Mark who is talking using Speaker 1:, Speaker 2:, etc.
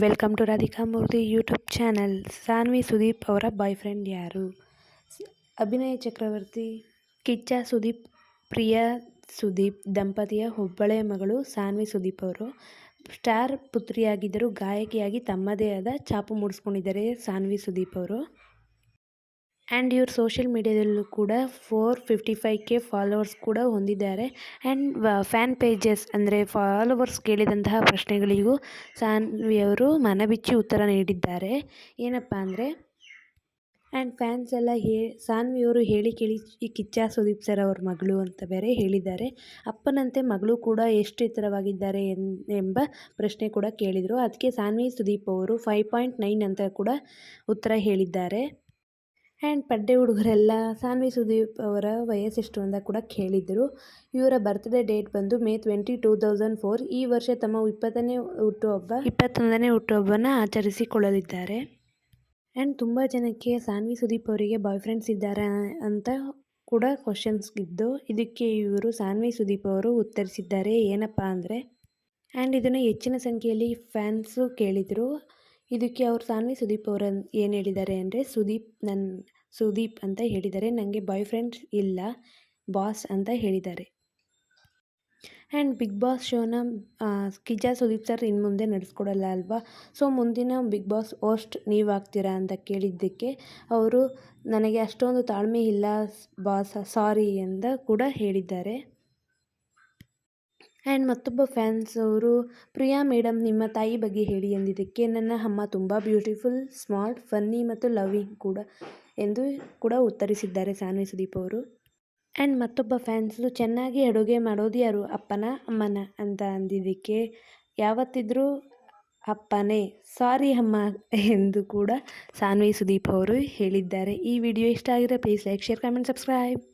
Speaker 1: Welcome to Radhika Murthy YouTube channel Sanvi Sudeep ಅವರ boy friend ಯಾರು? ಅಭಿನಯ ಚಕ್ರವರ್ತಿ, ಕಿಚ್ಚ ಸುದೀಪ್, ಪ್ರಿಯಾ ಸುದೀಪ್, ದಂಪತಿಯ ಹುಬ್ಬಳೆಯ ಮಗಳು ಸಾನ್ವಿ ಸುದೀಪ್ ಅವರು ಸ್ಟಾರ್ ಪುತ್ರಿಯಾಗಿದ್ದರೂ ಗಾಯಕಿಯಾಗಿ ತಮ್ಮದೇ ಆದ ಛಾಪು ಮೂಡಿಸ್ಕೊಂಡಿದ್ದಾರೆ ಸಾನ್ವಿ ಸುದೀಪ್ ಅವರು. ಆ್ಯಂಡ್ ಇವರು ಸೋಷಿಯಲ್ ಮೀಡ್ಯಾದಲ್ಲೂ ಕೂಡ four fifty five K followers ಕೂಡ ಹೊಂದಿದ್ದಾರೆ. ಆ್ಯಂಡ್ ಫ್ಯಾನ್ ಪೇಜಸ್ ಅಂದರೆ ಫಾಲೋವರ್ಸ್ ಕೇಳಿದಂತಹ ಪ್ರಶ್ನೆಗಳಿಗೂ ಸಾನ್ವಿ ಅವರು ಮನಬಿಚ್ಚಿ ಉತ್ತರ ನೀಡಿದ್ದಾರೆ. ಏನಪ್ಪ ಅಂದರೆ ಆ್ಯಂಡ್ ಫ್ಯಾನ್ಸ್ ಎಲ್ಲ ಹೇ ಸಾನ್ವಿಯವರು ಹೇಳಿ ಕೇಳಿ ಕಿಚ್ಚ ಸುದೀಪ್ ಸರ್ ಅವ್ರ ಮಗಳು ಅಂತ ಬೇರೆ ಹೇಳಿದ್ದಾರೆ. ಅಪ್ಪನಂತೆ ಮಗಳು ಕೂಡ ಎಷ್ಟು ಎತ್ತರವಾಗಿದ್ದಾರೆ ಎಂಬ ಪ್ರಶ್ನೆ ಕೂಡ ಕೇಳಿದರು. ಅದಕ್ಕೆ ಸಾನ್ವಿ, ಸುದೀಪ್ ಅವರು ಫೈವ್ ಪಾಯಿಂಟ್ ನೈನ್ ಅಂತ ಕೂಡ ಉತ್ತರ ಹೇಳಿದ್ದಾರೆ. ಆ್ಯಂಡ್ ಪಡ್ಡೆ ಹುಡುಗರೆಲ್ಲ ಸಾನ್ವಿ ಸುದೀಪ್ ಅವರ ವಯಸ್ಸೆಷ್ಟು ಅಂತ ಕೂಡ ಕೇಳಿದ್ದರು. ಇವರ ಬರ್ತ್ಡೇ ಡೇಟ್ ಬಂದು May twenty two thousand four ಈ ವರ್ಷ ತಮ್ಮ ಇಪ್ಪತ್ತನೇ ಹುಟ್ಟುಹಬ್ಬ ಇಪ್ಪತ್ತೊಂದನೇ ಹುಟ್ಟುಹಬ್ಬನ ಆಚರಿಸಿಕೊಳ್ಳಲಿದ್ದಾರೆ. ಆ್ಯಂಡ್ ತುಂಬ ಜನಕ್ಕೆ ಸಾನ್ವಿ ಸುದೀಪ್ ಅವರಿಗೆ ಬಾಯ್ ಫ್ರೆಂಡ್ಸ್ ಇದ್ದಾರೆ ಅಂತ ಕೂಡ ಕ್ವಶನ್ಸ್ ಇದ್ದು ಇದಕ್ಕೆ ಇವರು ಸಾನ್ವಿ ಸುದೀಪ್ ಅವರು ಉತ್ತರಿಸಿದ್ದಾರೆ. ಏನಪ್ಪ ಅಂದರೆ ಆ್ಯಂಡ್ ಇದನ್ನು ಹೆಚ್ಚಿನ ಸಂಖ್ಯೆಯಲ್ಲಿ ಫ್ಯಾನ್ಸು ಕೇಳಿದರು. ಇದಕ್ಕೆ ಅವರು ಸಾನ್ವಿ ಸುದೀಪ್ ಅವರು ಏನು ಹೇಳಿದ್ದಾರೆ ಅಂದರೆ, ಸುದೀಪ್ ನನ್ನ ಸುದೀಪ್ ಅಂತ ಹೇಳಿದ್ದಾರೆ ನನಗೆ ಬಾಯ್ ಫ್ರೆಂಡ್ಸ್ ಇಲ್ಲ ಬಾಸ್ ಅಂತ ಹೇಳಿದ್ದಾರೆ ಆ್ಯಂಡ್ ಬಿಗ್ ಬಾಸ್ ಶೋನ ಕಿಜಾ ಸುದೀಪ್ ಸರ್ ಇನ್ನು ಮುಂದೆ ನಡೆಸ್ಕೊಡಲ್ಲ ಅಲ್ವಾ? ಸೊ ಮುಂದಿನ ಬಿಗ್ ಬಾಸ್ ಓಸ್ಟ್ ನೀವು ಆಗ್ತೀರಾ ಅಂತ ಕೇಳಿದ್ದಕ್ಕೆ ಅವರು, ನನಗೆ ಅಷ್ಟೊಂದು ತಾಳ್ಮೆ ಇಲ್ಲ ಬಾಸ್ ಸಾರಿ ಅಂತ ಕೂಡ ಹೇಳಿದ್ದಾರೆ. ಆ್ಯಂಡ್ ಮತ್ತೊಬ್ಬ ಫ್ಯಾನ್ಸ್ ಅವರು, ಪ್ರಿಯಾ ಮೇಡಮ್ ನಿಮ್ಮ ತಾಯಿ ಬಗ್ಗೆ ಹೇಳಿ ಎಂದಿದ್ದಕ್ಕೆ, ನನ್ನ ಅಮ್ಮ ತುಂಬ ಬ್ಯೂಟಿಫುಲ್, ಸ್ಮಾರ್ಟ್, ಫನ್ನಿ ಮತ್ತು ಲವಿಂಗ್ ಕೂಡ ಎಂದು ಕೂಡ ಉತ್ತರಿಸಿದ್ದಾರೆ ಸಾನ್ವಿ ಸುದೀಪ್ ಅವರು. ಆ್ಯಂಡ್ ಮತ್ತೊಬ್ಬ ಫ್ಯಾನ್ಸು ಚೆನ್ನಾಗಿ ಅಡುಗೆ ಮಾಡೋದು ಯಾರು? ಅಪ್ಪನ, ಅಮ್ಮನ? ಅಂತ ಅಂದಿದ್ದಕ್ಕೆ, ಯಾವತ್ತಿದ್ರೂ ಅಪ್ಪನೇ, ಸಾರಿ ಅಮ್ಮ ಎಂದು ಕೂಡ ಸಾನ್ವಿ ಸುದೀಪ್ ಅವರು ಹೇಳಿದ್ದಾರೆ. ಈ ವಿಡಿಯೋ ಇಷ್ಟ ಆಗಿದ್ರೆ please like share comment subscribe